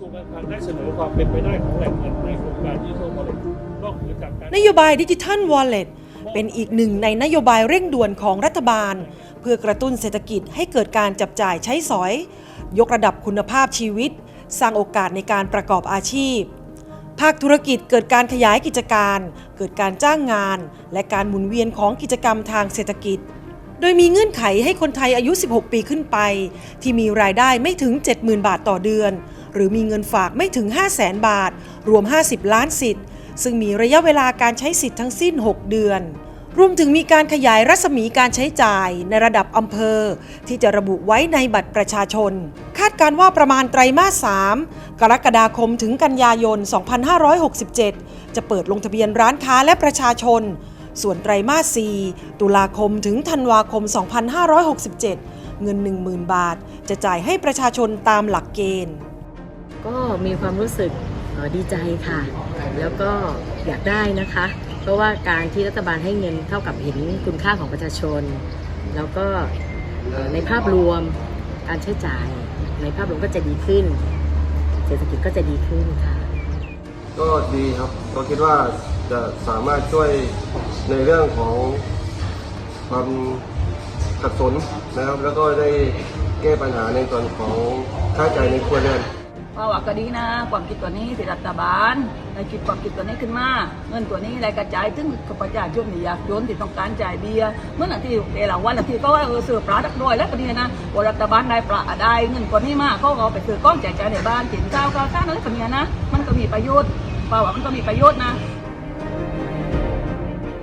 ทรวงการคลังได้เสนอความเป็นไปได้ของแหล่งเงินในโครงการดิจิทัลวอลเล็ตนอกเหนือจากการนโยบายดิจิทัลวอลเล็ตเป็นอีกหนึ่งในนโยบายเร่งด่วนของรัฐบาล เพื่อกระตุ้นเศรษฐกิจให้เกิดการจับจ่ายใช้สอย ยกระดับคุณภาพชีวิต สร้างโอกาสในการประกอบอาชีพ ภาคธุรกิจเกิดการขยายกิจการ เกิดการจ้างงาน และการหมุนเวียนของกิจกรรมทางเศรษฐกิจ โดยมีเงื่อนไขให้คนไทยอายุ 16 ปีขึ้นไป ที่มีรายได้ไม่ถึง 70,000 บาทต่อเดือน หรือมีเงินฝากไม่ถึง 500,000บาท รวม 50 ล้านสิทธิ์ ซึ่งมีระยะเวลาการใช้สิทธิ์ทั้งสิ้น 6 เดือน รวมถึงมีการขยายรัศมีการใช้จ่ายในระดับอำเภอ ที่จะระบุไว้ในบัตรประชาชน คาดการว่าประมาณไตรมาส 3 กรกฎาคมถึงกันยายน 2567 จะเปิดลงทะเบียนร้านค้าและประชาชน ส่วนไตรมาส 4 ตุลาคมถึงธันวาคม 2567เงิน 10,000 บาท จะจ่ายให้ประชาชนตามหลักเกณฑ์ ก็มีความรู้สึกดีใจค่ะ แล้วก็อยากได้นะคะ เพราะว่าการที่รัฐบาลให้เงินเท่ากับเห็นคุณค่าของประชาชน แล้วก็ในภาพรวมการใช้จ่ายในภาพรวมก็จะดีขึ้น เศรษฐกิจก็จะดีขึ้นค่ะ ก็ดีครับก็คิดว่าจะสามารถช่วยในเรื่องของความขัดสนนะครับ แล้วก็ได้แก้ปัญหาในส่วนของค่าใช้จ่ายในครัวเรือน เราว่าก็ดีนะ ความคิดตัวนี้ที่รัฐบาลได้คิดความคิดตัวนี้ขึ้นมา เงินตัวนี้อะไรกระจายถึงกับประชาชนนี่อยากจนที่ต้องการจ่ายเบียร์เมื่อนาทีเอลาวันนาทีก็ว่าเออซื้อปลาดักด้วยแล้วก็ดีนะว่ารัฐบาลได้ปลาได้เงินตัวนี้มาเขาก็เอาไปซื้อกล้อนแจกจ่ายในบ้านกินข้าวข้าวสารอะไรแบบนี้นะ มันก็มีประโยชน์เราะว่ามันก็มีประโยชน์นะ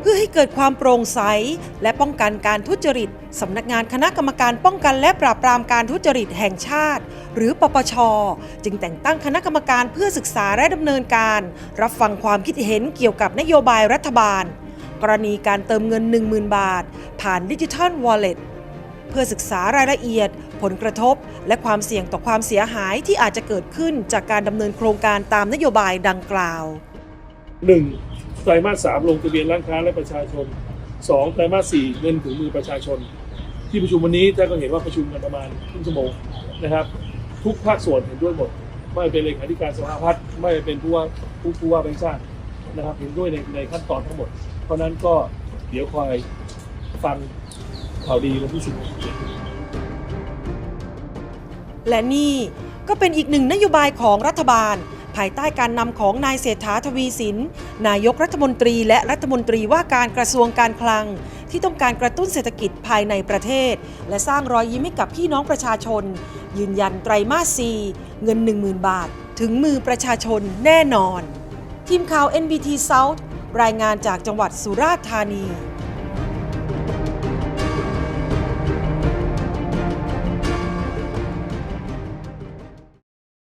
พื่อให้เกิดความโปร่งใส และป้องกันการทุจริตสำนักงานคณะกรรมการป้องกันและปราบปรามการทุจริตแห่งชาติ หรือปปช จึงแต่งตั้งคณะกรรมการเพื่อศึกษาและดำเนินการ รับฟังความคิดเห็นเกี่ยวกับนโยบายรัฐบาล กรณีการเติมเงิน 10,000 บาท ผ่านดิจิทัลวอลเล็ตเพื่อศึกษารายละเอียด ผลกระทบ และความเสี่ยงต่อความเสียหายที่อาจจะเกิดขึ้นจากการดำเนินโครงการตามนโยบายดังกล่าวหนึ่ง ไตรมาสสามลงทะเบียนร้านค้าและประชาชนสองไตรมาสสี่เงินถึงมือประชาชน ที่ประชุมวันนี้ท่านก็เห็นว่าประชุมกันประมาณครึ่งชั่วโมงนะครับ ทุกภาคส่วนเห็นด้วยหมด ไม่เป็นเลขาธิการสภาพัฒน์ไม่เป็นผู้ว่าผู้ผู้ว่าแบงค์ชาตินะครับ เห็นด้วยในในขั้นตอนทั้งหมด เพราะฉะนั้นก็เดี๋ยวคอยฟังข่าวดีวันที่สิบและนี่ก็เป็นอีกหนึ่งนโยบายของรัฐบาล ภายใต้การนำของนายเศรษฐาทวีสิน นายกรัฐมนตรีและรัฐมนตรีว่าการกระทรวงการคลัง ที่ต้องการกระตุ้นเศรษฐกิจภายในประเทศ และสร้างรอยยิ้มให้กับพี่น้องประชาชน ยืนยันไตรมาส 4 เงิน 10,000 บาท ถึงมือประชาชนแน่นอน ทีมข่าว NBT South รายงานจากจังหวัดสุราษฎร์ธานี